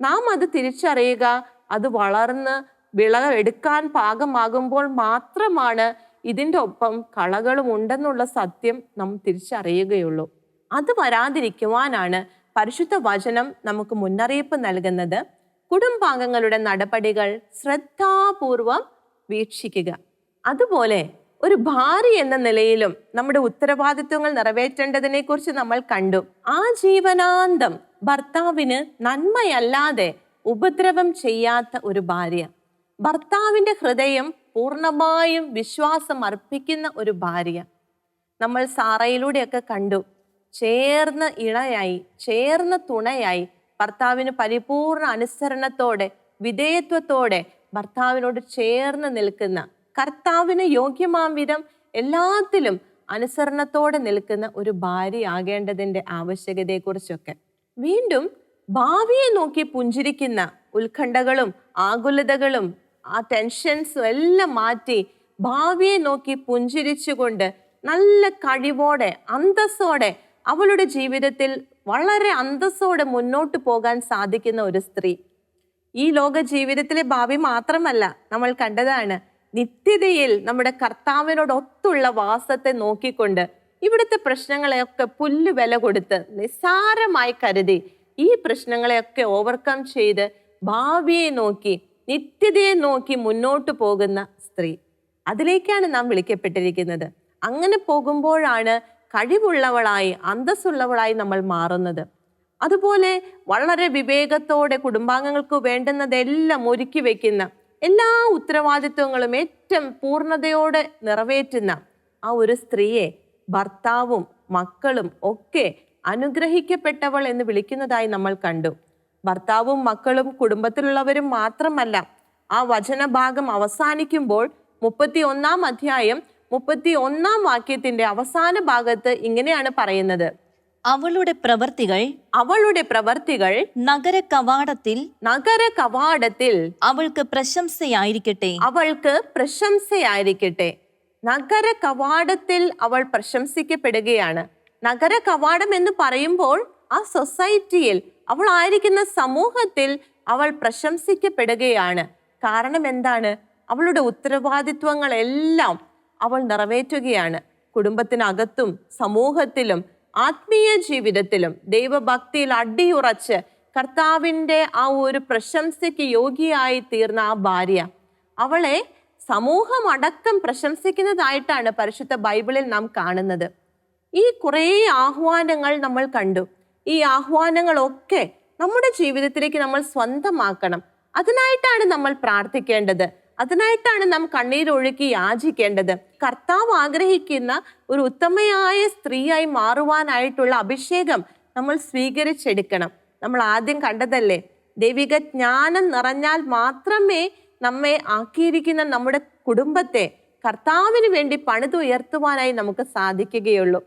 നാം അത് തിരിച്ചറിയുക അത് വളർന്ന് വിളവെടുക്കാൻ പാകമാകുമ്പോൾ മാത്രമാണ് ഇതിന്റെ ഒപ്പം കളകളും ഉണ്ടെന്നുള്ള സത്യം നാം തിരിച്ചറിയുകയുള്ളൂ. അത് വരാതിരിക്കുവാനാണ് പരിശുദ്ധ വചനം നമുക്ക് മുന്നറിയിപ്പ് നൽകുന്നത് കുടുംബാംഗങ്ങളുടെ നടപടികൾ ശ്രദ്ധാപൂർവം വീക്ഷിക്കുക. അതുപോലെ ഒരു ഭാര്യ എന്ന നിലയിലും നമ്മുടെ ഉത്തരവാദിത്വങ്ങൾ നിറവേറ്റേണ്ടതിനെ കുറിച്ച് നമ്മൾ കണ്ടു. ആ ജീവനാന്തം ഭർത്താവിന് നന്മയല്ലാതെ ഉപദ്രവം ചെയ്യാത്ത ഒരു ഭാര്യ. ഭർത്താവിന്റെ ഹൃദയം പൂർണമായും വിശ്വാസം അർപ്പിക്കുന്ന ഒരു ഭാര്യ. നമ്മൾ സാറയിലൂടെയൊക്കെ കണ്ടു. ചേർന്ന് ഇണയായി ചേർന്ന് തുണയായി. ഭർത്താവിന് പരിപൂർണ അനുസരണത്തോടെ വിധേയത്വത്തോടെ ഭർത്താവിനോട് ചേർന്ന് നിൽക്കുന്ന കർത്താവിന് യോഗ്യമാം വിധം എല്ലാത്തിലും അനുസരണത്തോടെ നിൽക്കുന്ന ഒരു ഭാര്യ ആകേണ്ടതിന്റെ ആവശ്യകതയെക്കുറിച്ചൊക്കെ. വീണ്ടും ഭാവിയെ നോക്കി പുഞ്ചിരിക്കുന്ന ഉത്കണ്ഠകളും ആകുലതകളും ആ ടെൻഷൻസും എല്ലാം മാറ്റി ഭാവിയെ നോക്കി പുഞ്ചിരിച്ചുകൊണ്ട് നല്ല കഴിവോടെ അന്തസ്സോടെ അവളുടെ ജീവിതത്തിൽ വളരെ അന്തസ്സോടെ മുന്നോട്ട് പോകാൻ സാധിക്കുന്ന ഒരു സ്ത്രീ. ഈ ലോക ജീവിതത്തിലെ ഭാവി മാത്രമല്ല നമ്മൾ കണ്ടതാണ് നിത്യതയിൽ നമ്മുടെ കർത്താവിനോടൊത്തുള്ള വാസത്തെ നോക്കിക്കൊണ്ട് ഇവിടുത്തെ പ്രശ്നങ്ങളെയൊക്കെ പുല്ല് വില കൊടുത്ത് നിസ്സാരമായി കരുതി ഈ പ്രശ്നങ്ങളെയൊക്കെ ഓവർകം ചെയ്ത് ഭാവിയെ നോക്കി നിത്യതയെ നോക്കി മുന്നോട്ട് പോകുന്ന സ്ത്രീ. അതിലേക്കാണ് നാം വിളിക്കപ്പെട്ടിരിക്കുന്നത്. അങ്ങനെ പോകുമ്പോഴാണ് കഴിവുള്ളവളായി അന്തസ്സുള്ളവളായി നമ്മൾ മാറുന്നത്. അതുപോലെ വളരെ വിവേകത്തോടെ കുടുംബാംഗങ്ങൾക്ക് വേണ്ടുന്നതെല്ലാം ഒരുക്കി വയ്ക്കുന്ന എല്ലാ ഉത്തരവാദിത്വങ്ങളും ഏറ്റവും പൂർണതയോടെ നിറവേറ്റുന്ന ആ ഒരു സ്ത്രീയെ ഭർത്താവും മക്കളും ഒക്കെ അനുഗ്രഹിക്കപ്പെട്ടവൾ എന്ന് വിളിക്കുന്നതായി നമ്മൾ കണ്ടു. ഭർത്താവും മക്കളും കുടുംബത്തിലുള്ളവരും മാത്രമല്ല ആ വചനഭാഗം അവസാനിക്കുമ്പോൾ മുപ്പത്തി ഒന്നാം അധ്യായം മുപ്പത്തി ഒന്നാം വാക്യത്തിന്റെ അവസാന ഭാഗത്ത് ഇങ്ങനെയാണ് പറയുന്നത്. അവളുടെ പ്രവർത്തികൾ അവളുടെ പ്രവർത്തികൾ നഗര കവാടത്തിൽ നഗര കവാടത്തിൽ അവൾക്ക് പ്രശംസയായിരിക്കട്ടെ. അവൾക്ക് പ്രശംസയായിരിക്കട്ടെ. നഗര കവാടത്തിൽ അവൾ പ്രശംസിക്കപ്പെടുകയാണ്. നഗര കവാടം എന്ന് പറയുമ്പോൾ ആ സൊസൈറ്റിയിൽ അവൾ ആയിരിക്കുന്ന സമൂഹത്തിൽ അവൾ പ്രശംസിക്കപ്പെടുകയാണ്. കാരണം എന്താണ്? അവളുടെ ഉത്തരവാദിത്വങ്ങളെല്ലാം അവൾ നിറവേറ്റുകയാണ്. കുടുംബത്തിനകത്തും സമൂഹത്തിലും ആത്മീയ ജീവിതത്തിലും ദൈവഭക്തിയിൽ അടിയുറച്ച് കർത്താവിന്റെ ആ ഒരു പ്രശംസയ്ക്ക് യോഗ്യയായി തീർന്ന ആ ഭാര്യ. അവളെ സമൂഹം അടക്കം പ്രശംസിക്കുന്നതായിട്ടാണ് പരിശുദ്ധ ബൈബിളിൽ നാം കാണുന്നത്. ഈ കുറേ ആഹ്വാനങ്ങൾ നമ്മൾ കണ്ടു. ഈ ആഹ്വാനങ്ങളൊക്കെ നമ്മുടെ ജീവിതത്തിലേക്ക് നമ്മൾ സ്വന്തമാക്കണം. അതിനായിട്ടാണ് നമ്മൾ പ്രാർത്ഥിക്കേണ്ടത്. അതിനായിട്ടാണ് നാം കണ്ണീരൊഴുക്കി യാചിക്കേണ്ടത്. കർത്താവ് ആഗ്രഹിക്കുന്ന ഒരു ഉത്തമയായ സ്ത്രീയായി മാറുവാനായിട്ടുള്ള അഭിഷേകം നമ്മൾ സ്വീകരിച്ചെടുക്കണം. നമ്മൾ ആദ്യം കണ്ടതല്ലേ ദൈവിക ജ്ഞാനം നിറഞ്ഞാൽ മാത്രമേ നമ്മെ ആക്കിയിരിക്കുന്ന നമ്മുടെ കുടുംബത്തെ കർത്താവിന് വേണ്ടി പണിതുയർത്തുവാനായി നമുക്ക് സാധിക്കുകയുള്ളൂ.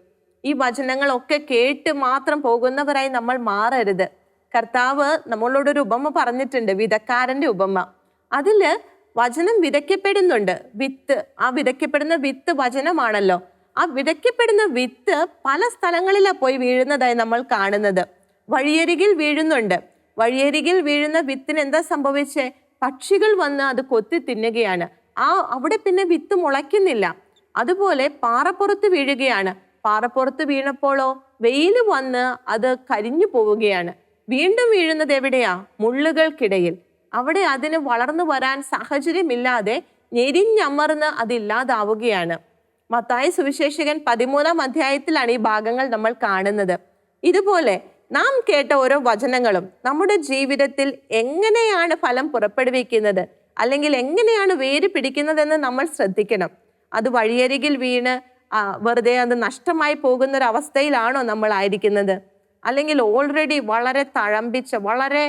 ഈ വചനങ്ങളൊക്കെ കേട്ട് മാത്രം പോകുന്നവരായി നമ്മൾ മാറരുത്. കർത്താവ് നമ്മളോടൊരു ഉപമ പറഞ്ഞിട്ടുണ്ട് വിധക്കാരന്റെ ഉപമ. അതിൽ വചനം വിതയ്ക്കപ്പെടുന്നുണ്ട്. വിത്ത് ആ വിതയ്ക്കപ്പെടുന്ന വിത്ത് വചനമാണല്ലോ. ആ വിതയ്ക്കപ്പെടുന്ന വിത്ത് പല സ്ഥലങ്ങളിലാണ് പോയി വീഴുന്നതായി നമ്മൾ കാണുന്നത്. വഴിയരികിൽ വീഴുന്നുണ്ട്. വഴിയരികിൽ വീഴുന്ന വിത്തിന് എന്താ സംഭവിച്ചേ? പക്ഷികൾ വന്ന് അത് കൊത്തി തിന്നുകയാണ്. ആ അവിടെ പിന്നെ വിത്ത് മുളയ്ക്കുന്നില്ല. അതുപോലെ പാറപ്പുറത്ത് വീഴുകയാണ്. പാറപ്പുറത്ത് വീണപ്പോഴോ? വെയിൽ വന്ന് അത് കരിഞ്ഞു പോവുകയാണ്. വീണ്ടും വീഴുന്നത് എവിടെയാ? മുള്ളുകൾക്കിടയിൽ. അവിടെ അതിന് വളർന്നു വരാൻ സാഹചര്യമില്ലാതെ ഞെരിഞ്ഞമർന്ന് അതില്ലാതാവുകയാണ്. മത്തായ സുവിശേഷകൻ പതിമൂന്നാം അധ്യായത്തിലാണ് ഈ ഭാഗങ്ങൾ നമ്മൾ കാണുന്നത്. ഇതുപോലെ നാം കേട്ട ഓരോ വചനങ്ങളും നമ്മുടെ ജീവിതത്തിൽ എങ്ങനെയാണ് ഫലം പുറപ്പെടുവിക്കുന്നത്? അല്ലെങ്കിൽ എങ്ങനെയാണ് വേര് പിടിക്കുന്നതെന്ന് നമ്മൾ ശ്രദ്ധിക്കണം. അത് വഴിയരികിൽ വീണ് വെറുതെ അത് നഷ്ടമായി പോകുന്ന ഒരു അവസ്ഥയിലാണോ നമ്മൾ ആയിരിക്കുന്നത്? അല്ലെങ്കിൽ ഓൾറെഡി വളരെ തഴമ്പിച്ച വളരെ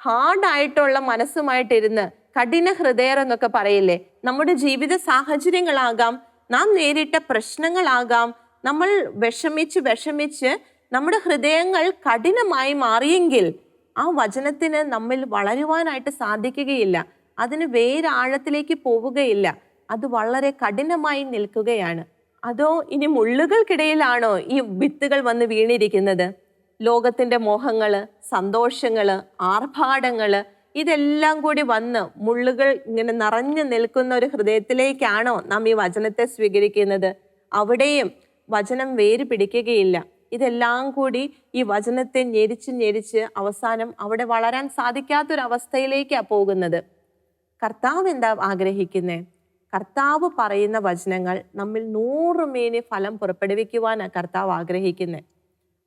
ഹാർഡായിട്ടുള്ള മനസ്സുമായിട്ടിരുന്ന് കഠിന ഹൃദയർ എന്നൊക്കെ പറയില്ലേ? നമ്മുടെ ജീവിത സാഹചര്യങ്ങളാകാം നാം നേരിട്ട പ്രശ്നങ്ങളാകാം നമ്മൾ വിഷമിച്ച് വിഷമിച്ച് നമ്മുടെ ഹൃദയങ്ങൾ കഠിനമായി മാറിയെങ്കിൽ ആ വചനത്തിന് നമ്മിൽ വളരുവാനായിട്ട് സാധിക്കുകയില്ല. അതിന് വേരാഴത്തിലേക്ക് പോവുകയില്ല. അത് വളരെ കഠിനമായി നിൽക്കുകയാണ്. അതോ ഇനി മുള്ളുകൾക്കിടയിലാണോ ഈ വിത്തുകൾ വന്ന് വീണിരിക്കുന്നത്? ലോകത്തിന്റെ മോഹങ്ങൾ സന്തോഷങ്ങൾ ആർഭാടങ്ങൾ ഇതെല്ലാം കൂടി വന്ന് മുള്ളുകൾ ഇങ്ങനെ നിറഞ്ഞു നിൽക്കുന്ന ഒരു ഹൃദയത്തിലേക്കാണോ നാം ഈ വചനത്തെ സ്വീകരിക്കുന്നത്. അവിടെയും വചനം വേര് പിടിക്കുകയില്ല. ഇതെല്ലാം കൂടി ഈ വചനത്തെ ഞെരിച്ച് ഞെരിച്ച് അവസാനം അവിടെ വളരാൻ സാധിക്കാത്തൊരവസ്ഥയിലേക്കാണ് പോകുന്നത്. കർത്താവ് എന്താ ആഗ്രഹിക്കുന്നത് കർത്താവ് പറയുന്ന വചനങ്ങൾ നമ്മിൽ നൂറുമേനി ഫലം പുറപ്പെടുവിക്കുവാനാണ് കർത്താവ് ആഗ്രഹിക്കുന്നത്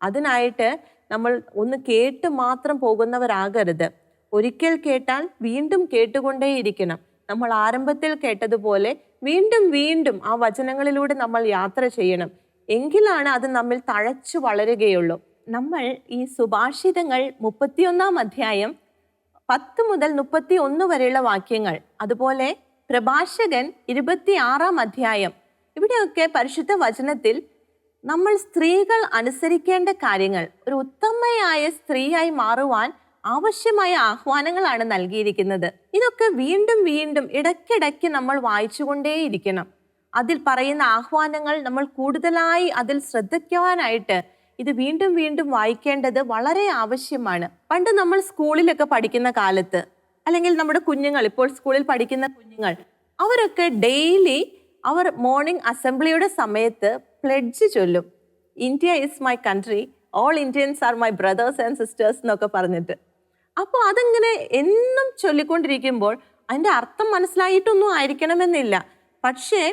അതിനായിട്ട് നമ്മൾ ഒന്ന് കേട്ട് മാത്രം പോകുന്നവരാകരുത്. ഒരിക്കൽ കേട്ടാൽ വീണ്ടും കേട്ടുകൊണ്ടേയിരിക്കണം. നമ്മൾ ആരംഭത്തിൽ കേട്ടതുപോലെ വീണ്ടും വീണ്ടും ആ വചനങ്ങളിലൂടെ നമ്മൾ യാത്ര ചെയ്യണം. എങ്കിലാണ് അത് നമ്മിൽ തഴച്ചു വളരുകയുള്ളൂ. നമ്മൾ ഈ സുഭാഷിതങ്ങൾ മുപ്പത്തിയൊന്നാം അധ്യായം പത്ത് മുതൽ മുപ്പത്തി ഒന്ന് വരെയുള്ള വാക്യങ്ങൾ. അതുപോലെ പ്രഭാഷകൻ ഇരുപത്തി ആറാം അധ്യായം. ഇവിടെയൊക്കെ പരിശുദ്ധ വചനത്തിൽ നമ്മൾ സ്ത്രീകൾ അനുസരിക്കേണ്ട കാര്യങ്ങൾ ഒരു ഉത്തമയായ സ്ത്രീയായി മാറുവാൻ ആവശ്യമായ ആഹ്വാനങ്ങളാണ് നൽകിയിരിക്കുന്നത്. ഇതൊക്കെ വീണ്ടും വീണ്ടും ഇടയ്ക്കിടയ്ക്ക് നമ്മൾ വായിച്ചുകൊണ്ടേയിരിക്കണം. അതിൽ പറയുന്ന ആഹ്വാനങ്ങൾ നമ്മൾ കൂടുതലായി അതിൽ ശ്രദ്ധിക്കുവാനായിട്ട് ഇത് വീണ്ടും വീണ്ടും വായിക്കേണ്ടത് വളരെ ആവശ്യമാണ്. പണ്ട് നമ്മൾ സ്കൂളിലൊക്കെ പഠിക്കുന്ന കാലത്ത് അല്ലെങ്കിൽ നമ്മുടെ കുഞ്ഞുങ്ങൾ ഇപ്പോൾ സ്കൂളിൽ പഠിക്കുന്ന കുഞ്ഞുങ്ങൾ അവരൊക്കെ ഡെയിലി അവർ മോർണിംഗ് അസംബ്ലിയുടെ സമയത്ത് പ്ലെഡ്ജ് ചൊല്ലും. India is my country all Indians are my brothers and sisters എന്നൊക്കെ പറഞ്ഞിട്ട്. അപ്പോൾ അതിങ്ങനെ എന്നും ചൊല്ലിക്കൊണ്ടിരിക്കുമ്പോൾ അതിന്റെ അർത്ഥം മനസ്സിലായിട്ടൊന്നും ആയിരിക്കണമെന്നില്ല. പക്ഷേ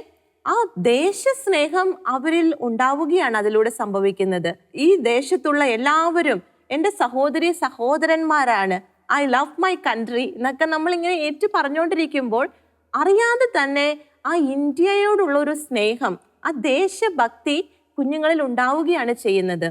ആ ദേശസ്നേഹം അവരിൽ ഉണ്ടാവുകയാണ് അതിലൂടെ സംഭവിക്കുന്നത്. ഈ ദേശത്തുള്ള എല്ലാവരും എന്റെ സഹോദരി സഹോദരന്മാരാണ്. ഐ ലവ് മൈ കൺട്രി എന്നൊക്കെ നമ്മളിങ്ങനെ ഏറ്റു പറഞ്ഞുകൊണ്ടിരിക്കുമ്പോൾ അറിയാതെ തന്നെ ആ ഇന്ത്യയോടുള്ള ഒരു സ്നേഹം ആ ദേശഭക്തി കുഞ്ഞുങ്ങളിൽ ഉണ്ടാവുകയാണ് ചെയ്യുന്നത്.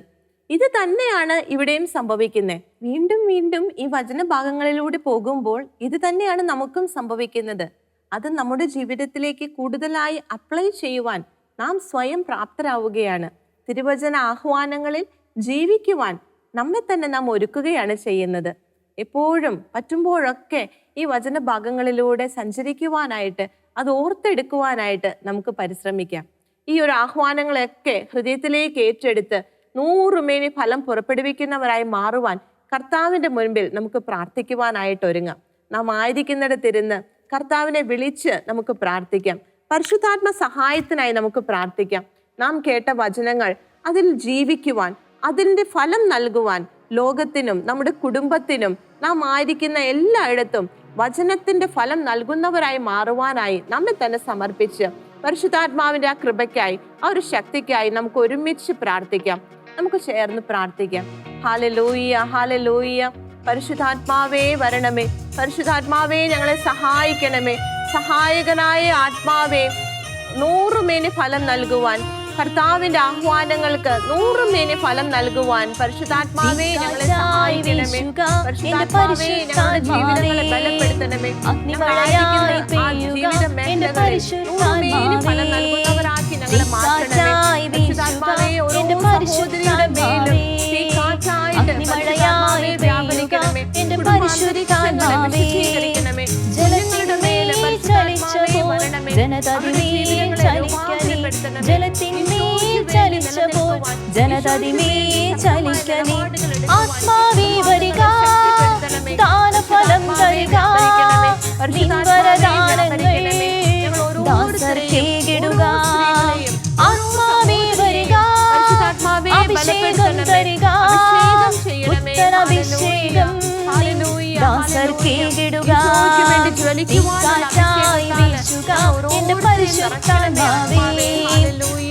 ഇത് തന്നെയാണ് ഇവിടെയും സംഭവിക്കുന്നത് വീണ്ടും വീണ്ടും ഈ വചന ഭാഗങ്ങളിലൂടെ പോകുമ്പോൾ ഇത് തന്നെയാണ് നമുക്കും സംഭവിക്കുന്നത്. അത് നമ്മുടെ ജീവിതത്തിലേക്ക് കൂടുതലായി അപ്ലൈ ചെയ്യുവാൻ നാം സ്വയം പ്രാപ്തരാവുകയാണ്. തിരുവചന ആഹ്വാനങ്ങളിൽ ജീവിക്കുവാൻ നമ്മെ തന്നെ നാം ഒരുക്കുകയാണ് ചെയ്യുന്നത്. എപ്പോഴും പറ്റുമ്പോഴൊക്കെ ഈ വചന ഭാഗങ്ങളിലൂടെ സഞ്ചരിക്കുവാനായിട്ട് അത് ഓർത്തെടുക്കുവാനായിട്ട് നമുക്ക് പരിശ്രമിക്കാം. ഈ ഒരു ആഹ്വാനങ്ങളെയൊക്കെ ഹൃദയത്തിലേക്ക് ഏറ്റെടുത്ത് നൂറുമേനി ഫലം പുറപ്പെടുവിക്കുന്നവരായി മാറുവാൻ കർത്താവിന്റെ മുൻപിൽ നമുക്ക് പ്രാർത്ഥിക്കുവാനായിട്ട് ഒരുങ്ങാം. നാം ആയിരിക്കുന്നിടത്തിരുന്ന് കർത്താവിനെ വിളിച്ച് നമുക്ക് പ്രാർത്ഥിക്കാം. പരിശുദ്ധാത്മ സഹായത്തിനായി നമുക്ക് പ്രാർത്ഥിക്കാം. നാം കേട്ട വചനങ്ങൾ അതിൽ ജീവിക്കുവാൻ അതിന്റെ ഫലം നൽകുവാൻ ലോകത്തിനും നമ്മുടെ കുടുംബത്തിനും നാം ആയിരിക്കുന്ന എല്ലായിടത്തും വചനത്തിന്റെ ഫലം നൽകുന്നവരായി മാറുവാനായി നമ്മെ തന്നെ സമർപ്പിച്ച് പരിശുദ്ധാത്മാവിന്റെ ആ കൃപയ്ക്കായി ആ ഒരു ശക്തിക്കായി നമുക്ക് ഒരുമിച്ച് പ്രാർത്ഥിക്കാം. നമുക്ക് ചേർന്ന് പ്രാർത്ഥിക്കാം. ഹാലലൂയ്യ ഹാലലൂയ്യ പരിശുദ്ധാത്മാവേ വരണമേ. പരിശുദ്ധാത്മാവേ ഞങ്ങളെ സഹായിക്കണമേ. സഹായകനായ ആത്മാവേ നൂറുമേന് ഫലം നൽകുവാൻ കർത്താവിന്റെ ആഹ്വാനങ്ങൾക്ക് നൂറുമേനെ ഫലം നൽകുവാൻ പരിശുദ്ധാത്മാവേ ഞങ്ങളെ സഹായിക്കണമേ. പരിശുദ്ധാത്മാവേ ഞങ്ങളുടെ ജീവിതങ്ങളെ ബലപ്പെടുത്തണമേ. ജീവിത മേഖലകളിൽ നൂറുമേനി ഫലം നൽകുന്നവരാക്കി ഞങ്ങളെ മാറ്റണമേ. പരിശുദ്ധാത്മാവേ ഓരോ സഹോദരിയുടെ മേലും ഈ കാറ്റായിട്ട് പരിശുദ്ധാത്മാവേ കുടുംബാന്തരീക്ഷങ്ങളെ വിശുദ്ധീകരിക്കണമേ ജനങ്ങളുടെ മേലെ പരിശുദ്ധാത്മാവേ വരണമേ. ചലിക്കണേ ജലത്തിന്മേൽ ചലിച്ചപ്പോൾ ജനതതിമേൽ ചലിക്കണേ ആത്മാവേ വരിക. ദാനഫലം തരിക. നിൻവരദാനങ്ങൾ ദാസർക്കേകിടുക ആത്മാവേ വരിക. അഭിഷേകം തരിക. ഉത്തരഭിഷേകം തീക്കാറ്റായി വീശുക. എന്റെ പരിശുദ്ധാത്മാവേ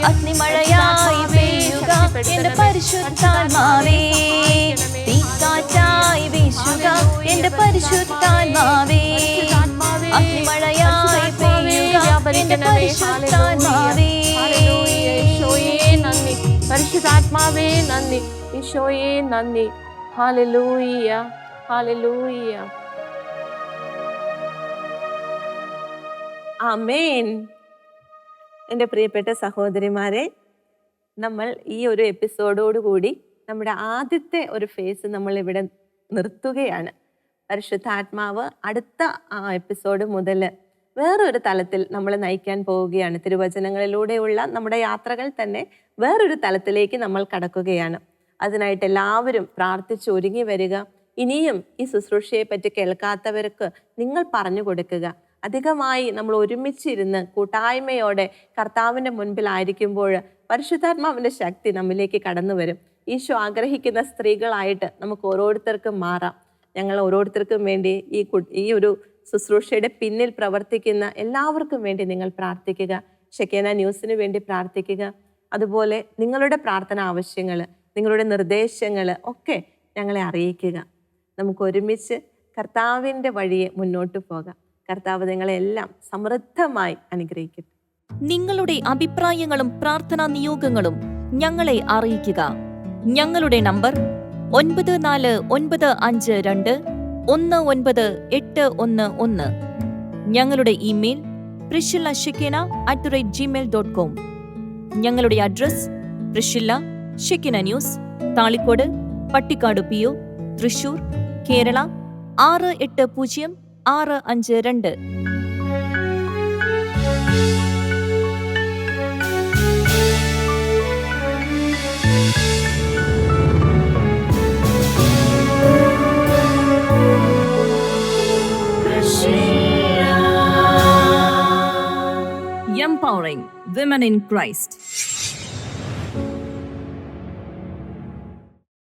അഗ്നിമഴയായി പെയ്യുക എന്റെ പരിശുദ്ധാത്മാവേ തീക്കാറ്റായി വീശുക. എന്റെ പരിശുദ്ധാത്മാവേ അഗ്നിമഴയായി പെയ്യുക എന്റെ പരിശുദ്ധാത്മാവേ നന്ദി. പരിശുദ്ധാത്മാവേ നന്ദി. ഈശോയെ നന്ദി. ഹാലലൂയ ഹാലലൂയ ആമേൻ എന്റെ പ്രിയപ്പെട്ട സഹോദരിമാരെ നമ്മൾ ഈ ഒരു എപ്പിസോഡോട് കൂടി നമ്മുടെ ആദ്യത്തെ ഒരു ഫേസ് നമ്മൾ ഇവിടെ നിർത്തുകയാണ്. പരിശുദ്ധാത്മാവ് അടുത്ത ആ എപ്പിസോഡ് മുതൽ വേറൊരു തലത്തിൽ നമ്മൾ നയിക്കാൻ പോവുകയാണ്. തിരുവചനങ്ങളിലൂടെയുള്ള നമ്മുടെ യാത്രകൾ തന്നെ വേറൊരു തലത്തിലേക്ക് നമ്മൾ കടക്കുകയാണ്. അതിനായിട്ട് എല്ലാവരും പ്രാർത്ഥിച്ച് ഒരുങ്ങി വരിക. ഇനിയും ഈ ശുശ്രൂഷയെ പറ്റി കേൾക്കാത്തവർക്ക് നിങ്ങൾ പറഞ്ഞു കൊടുക്കുക. അധികമായി നമ്മൾ ഒരുമിച്ചിരുന്ന് കൂട്ടായ്മയോടെ കർത്താവിന്റെ മുൻപിലായിരിക്കുമ്പോൾ പരിശുദ്ധാത്മാവിന്റെ ശക്തി നമ്മിലേക്ക് കടന്നു വരും. ഈശോ ആഗ്രഹിക്കുന്ന സ്ത്രീകളായിട്ട് നമുക്ക് ഓരോരുത്തർക്കും മാറാം. ഞങ്ങൾ ഓരോരുത്തർക്കും വേണ്ടി ഈ ഈ ഒരു ശുശ്രൂഷയുടെ പിന്നിൽ പ്രവർത്തിക്കുന്ന എല്ലാവർക്കും വേണ്ടി നിങ്ങൾ പ്രാർത്ഥിക്കുക. ഷെക്കേന ന്യൂസിന് വേണ്ടി പ്രാർത്ഥിക്കുക. അതുപോലെ നിങ്ങളുടെ പ്രാർത്ഥന ആവശ്യങ്ങൾ നിങ്ങളുടെ നിർദ്ദേശങ്ങൾ ഒക്കെ ഞങ്ങളെ അറിയിക്കുക. നമുക്ക് ഒരുമിച്ച് കർത്താവിന്റെ വഴിയെ മുന്നോട്ട് പോകാം. കർത്താവ് നിങ്ങളെല്ലാം സമൃദ്ധമായി അനുഗ്രഹിക്കട്ടെ. നിങ്ങളുടെ അഭിപ്രായങ്ങളും പ്രാർത്ഥനാ നിയോഗങ്ങളും ഞങ്ങളെ അറിയിക്കുക. ഞങ്ങളുടെ നമ്പർ ഒൻപത് നാല് ഒൻപത് അഞ്ച് രണ്ട് ഒന്ന് ഒൻപത് എട്ട് ഒന്ന് ഒന്ന്. ഞങ്ങളുടെ email Priscilla Shekinah at the rate Gmail dot com ഞങ്ങളുടെ address Priscilla Shekinah news Thalikkode Pattikkad P O Thrissur Kerala ആറ് എട്ട് പൂജ്യം ആറ് അഞ്ച് രണ്ട് empowering women in Christ.